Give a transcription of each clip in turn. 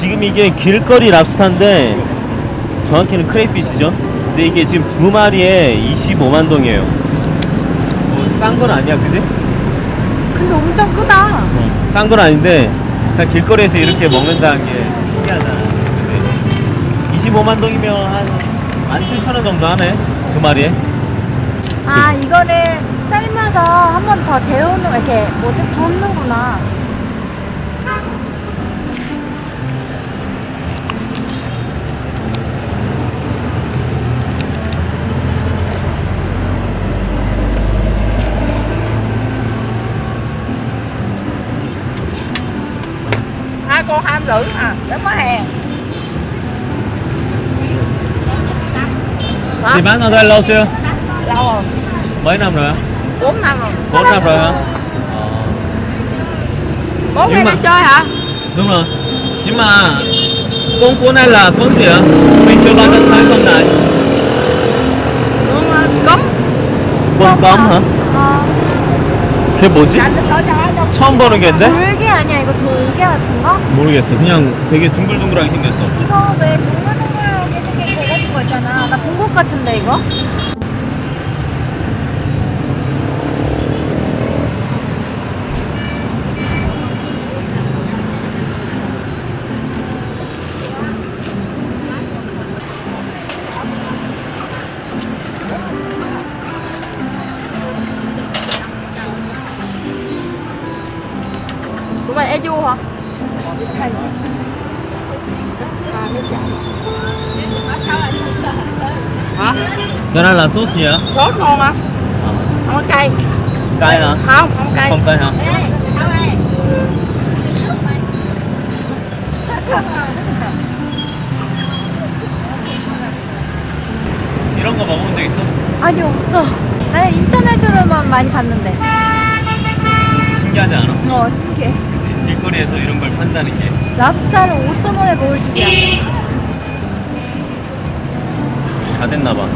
지금 이게 길거리 랍스타인데 정확히는 크레이피시죠. 근데 이게 지금 두 마리에 25만 동이에요. 뭐 싼 건 아니야, 그지? 근데 엄청 크다. 싼 건 아닌데 그냥 길거리에서 이렇게 먹는다는 게 신기하잖아. 근데 25만 동이면 한 17,000원 정도 하네. 두 마리에. 아 이거를 삶아서 한 번 더 데우는 이렇게 뭐지 굽는구나. hai con ham rưỡi à để có hàng Hả? Thì bán ở đây lâu chưa? lâu rồi Mấy năm rồi á? bốn năm rồi 4 năm rồi hả? Ờ. bố Nhưng mẹ mà- đi chơi hả Đúng rồi. Nhưng mà con của này là con gì ạ? Mình chưa bao giờ thấy con này. con ờ, cấm con cấm hả? 어, 그게 뭐지? anh nó nói cho nó trong 처음 보는 개인데? 아니야 이거 돌개 같은 거? 모르겠어. 그냥 되게 둥글둥글하게 생겼어. 이거 왜 동글동글하게 생긴 개 같은 거 있잖아. 나 본 것 같은데 이거? Của mày e du hả hả cái này là sốt gì ạ? sốt ngon á không có cay Cay hả? không không cay Không cay hả? 이런 거 먹어본 적 있어? 아니 없어. 나 인터넷으로만 많이 봤는데. 신기하지 않아? 어 신기해. 길거리에서 이런 걸 판다는 게 랍스타를 5천 원에 먹을 줄이야. 다 됐나 봐.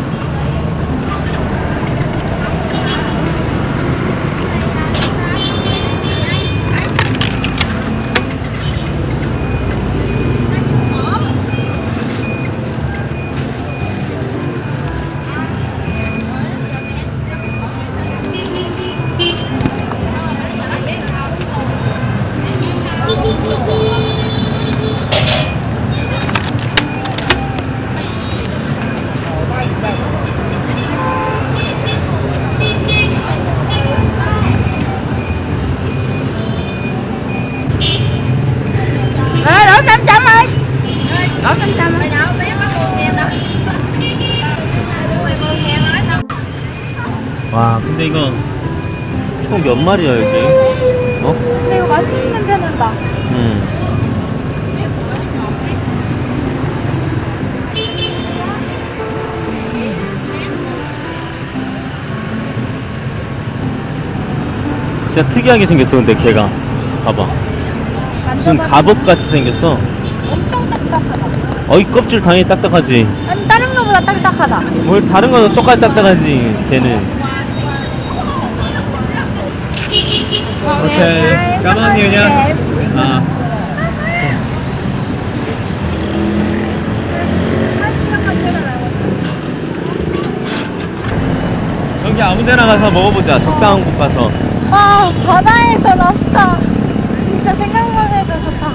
와, 근데 이거 총 몇 마리야 여기? 어? 근데 이거 맛있는 냄새 난다. 음. 진짜 특이하게 생겼어 근데 걔가 봐봐 무슨 만져봐. 갑옷같이 생겼어 엄청 딱딱하다. 어이 껍질 당연히 딱딱하지 아니 다른 거보다 딱딱하다. 뭘 다른 거는 똑같이 딱딱하지 걔는 오케이 까만 유냐 아 저기 아무 데나 가서 먹어보자 적당한 곳 가서 아 바다에서 랍스타. 진짜 생각만 해도 좋다.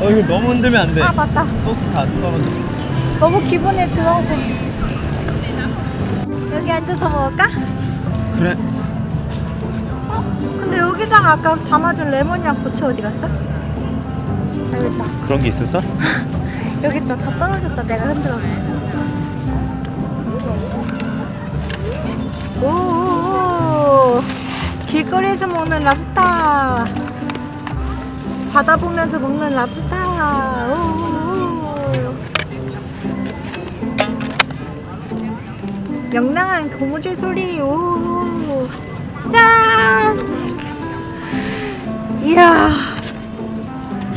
어 이거 너무 흔들면 안 돼 아 맞다. 소스 다 떨어져 너무 기분이 들어오지. 여기 앉아서 먹을까? 그래 어? 근데 여기다가 아까 담아준 레몬이랑 고추 어디 갔어? 여기 있다. 그런 게 있었어? 여기 있다. 다 떨어졌다. 내가. 오케이. 오. 길거리에서 먹는 랍스타. 바다 보면서 먹는 랍스타. 오. 명랑한 고무줄 소리. 오. 짠. 이야.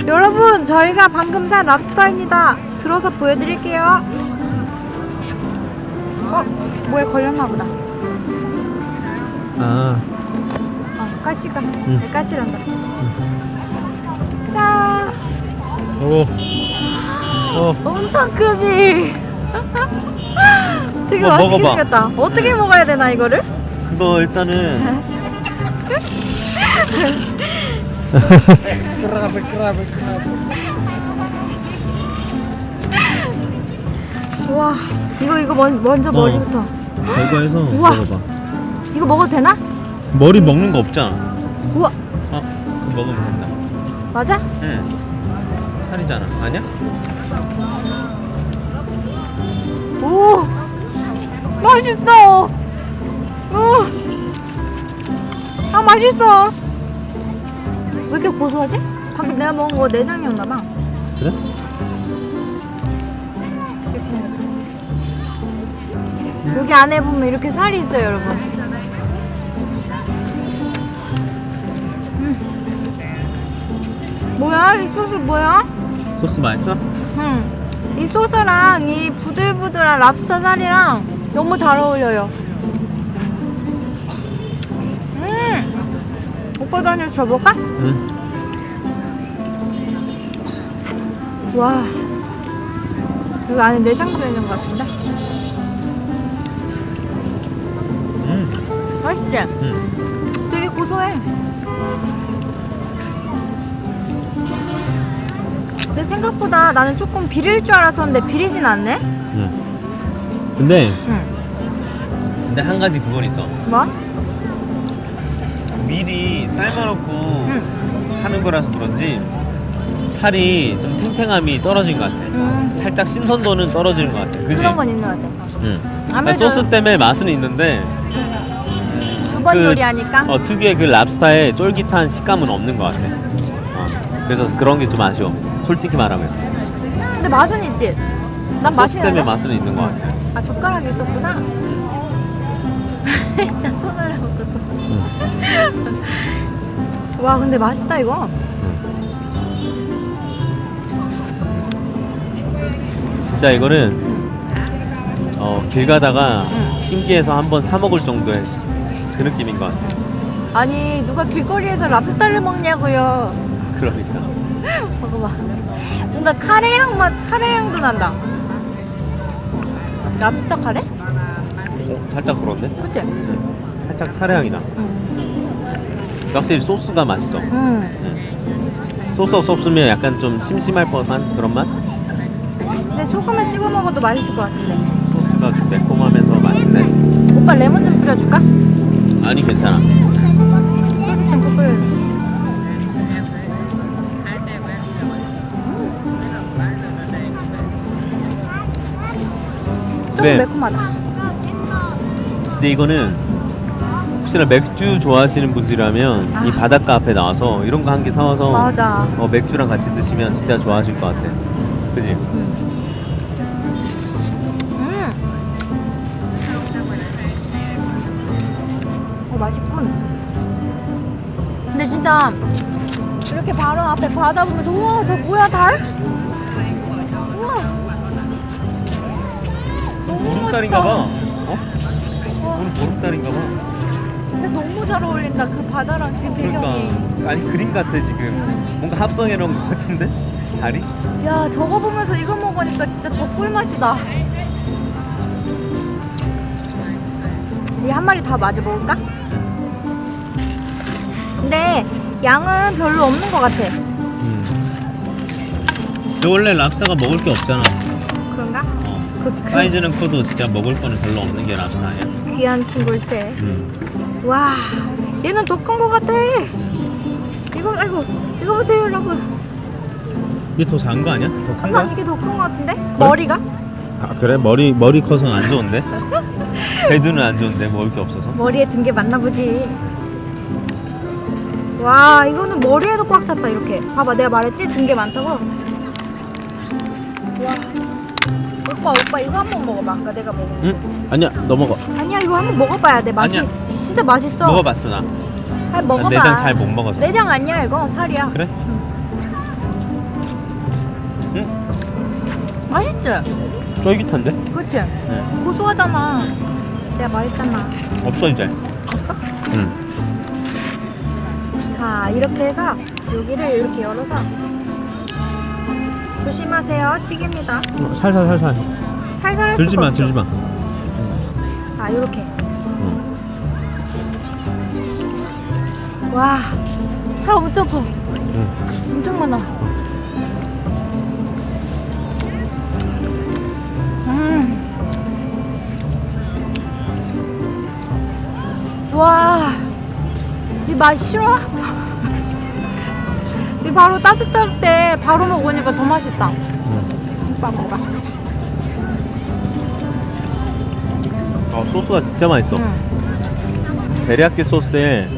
여러분 저희가 방금 산 랍스타입니다 들어서 보여드릴게요 어? 뭐에 걸렸나 보다 아 어 까지가 응. 네, 까지란다 짠 오 어. 엄청 크지? 되게 어, 맛있게 먹어봐. 생겼다. 어떻게 먹어야 되나 이거를? 그거 일단은. 와 이거 이거 먼, 먼저 어. 머리부터. 이거 해서 우와. 먹어봐. 이거 먹어도 되나? 머리 먹는 거 없잖아. 우와 어, 그거 먹으면 된다. 맞아? 응. 살이잖아. 아니야? 오 맛있어. 맛있어. 왜 이렇게 고소하지? 방금 내가 먹은 거 내장이었나 봐. 그래? 여기 안에 보면 이렇게 살이 있어요, 여러분. 음. 뭐야? 이 소스 뭐야? 소스 맛있어? 음. 이 소스랑 이 부들부들한 랍스터 살이랑 너무 잘 어울려요. 한입 줘볼까? 응. 와. 여기 안에 내장도 있는 것 같은데? 음. 맛있지? 음. 되게 고소해. 내 생각보다 나는 조금 비릴 줄 알았었는데 비리진 않네? 응. 근데 응. 근데 한 가지 그건 있어. 뭐? 미리 삶아놓고 응. 하는 거라서 그런지 살이 좀 탱탱함이 떨어진 것 같아. 음, 살짝 신선도는 떨어지는 것 같아. 그지? 그런 건 있는 것 같아. 응. 아무래도 소스 때문에 맛은 있는데 두 번 그- 요리하니까. 어, 특유의 그 랍스타의 쫄깃한 식감은 없는 것 같아. 어, 그래서 그런 게 좀 아쉬워. 솔직히 말하면. 근데 맛은 있지? 난 맛이 소스 때문에? 맛은 있는 것 같아. 아 젓가락이 있었구나. 나 손을 해먹었다. 응. 와 근데 맛있다 이거. 진짜 이거는 어, 길 가다가 응. 신기해서 한번 사 먹을 정도의 그 느낌인 것 같아. 아니 누가 길거리에서 랍스타를 먹냐고요. 그러니까. 먹어봐. 뭔가 카레 향 맛, 카레 향도 난다. 랍스터 카레? 어, 살짝 그런데? 그치? 살짝 카레 향이 나. 응. 확실히 소스가 맛있어. 응. 소스 없으면 약간 좀 심심할 뻔한 그런 맛? 근데 소금에 찍어 먹어도 맛있을 것 같은데. 소스가 좀 매콤하면서 맛있네. 오빠 레몬 좀 뿌려줄까? 아니 괜찮아. 소스 좀 뿌려. 좀 네. 매콤하다. 근데 이거는 혹시나 맥주 좋아하시는 분들이라면 아. 이 바닷가 앞에 나와서 이런 거 한 개 사와서 맞아. 어, 맥주랑 같이 드시면 진짜 좋아하실 것 같아. 그지? 음. 음. 어, 맛있군. 근데 진짜 이렇게 바로 앞에 바다 보면서 우와 저 뭐야 달? 우와. 너무 보름달인가 봐. 오늘 보름달인가 봐. 진짜 너무 잘 어울린다 그 바다랑 지금 배경이. 그러니까 아니 그림 같아 지금. 뭔가 합성해 놓은 것 같은데? 다리? 야 저거 보면서 이거 먹으니까 진짜 더 꿀맛이다 이 한 마리 다 마저 먹을까? 근데 양은 별로 없는 것 같아 음. 저 원래 랍스타가 먹을 게 없잖아. 그, 그 사이즈는 커도 진짜 먹을 거는 별로 없는 게 랍스타 아니야? 귀한 친구일세 음. 와 얘는 더큰것 같아 이거 아이고 이거 보세요 여러분 이게 더 작은 거 아니야? 더 큰난 이게 더큰것 같은데? 머리가? 아 그래? 머리 머리 커서는 안 좋은데? 배드는 안 좋은데 먹을 게 없어서? 머리에 든 게 맞나 보지. 와, 이거는 머리에도 꽉 찼다, 이렇게. 봐봐, 내가 말했지? 든 게 많다고? 와. 오빠, 오빠, 이거 한 번 먹어봐. 아까 내가 먹은 거. 응? 아니야 너 먹어. 아니야, 이거 한번 먹어봐야 돼. 맛이. 진짜 맛있어. 먹어봤어 나. 아니, 난 먹어봐. 내장 잘 못 먹었어. 내장 아니야, 이거. 살이야. 그래? 응? 맛있지? 쫄깃한데? 그치? 응. 고소하잖아. 내가 말했잖아. 없어 이제. 없어? 응. 자, 이렇게 해서 여기를 이렇게 열어서 조심하세요. 튀깁니다. 어, 살살 살살. 살살 할 들지 수가 마, 없죠. 들지 마. 아 요렇게. 어. 와. 살 엄청 커. 응. 엄청 많아. 음. 와. 이맛 싫어? 이 바로 따뜻할 때 바로 먹으니까 더 맛있다. 응. 오빠 먹어봐. 어, 소스가 진짜 맛있어. 응. 데리야끼 소스에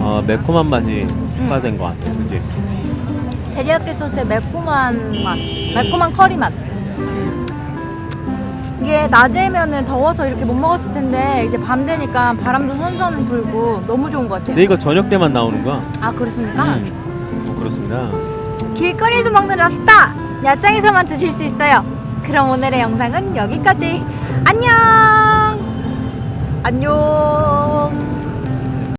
어, 매콤한 맛이 추가된 것 같아. 그지? 데리야끼 소스의 매콤한 맛, 매콤한 커리 맛. 이게 낮에면은 더워서 이렇게 못 먹었을 텐데 이제 밤 되니까 바람도 선선 불고 너무 좋은 것 같아요. 근데 이거 저녁 때만 나오는 거야. 아 그렇습니까? 음. 어, 그렇습니다. 길거리에서 먹는 랍스타 야장에서만 드실 수 있어요. 그럼 오늘의 영상은 여기까지. 안녕. 안녕.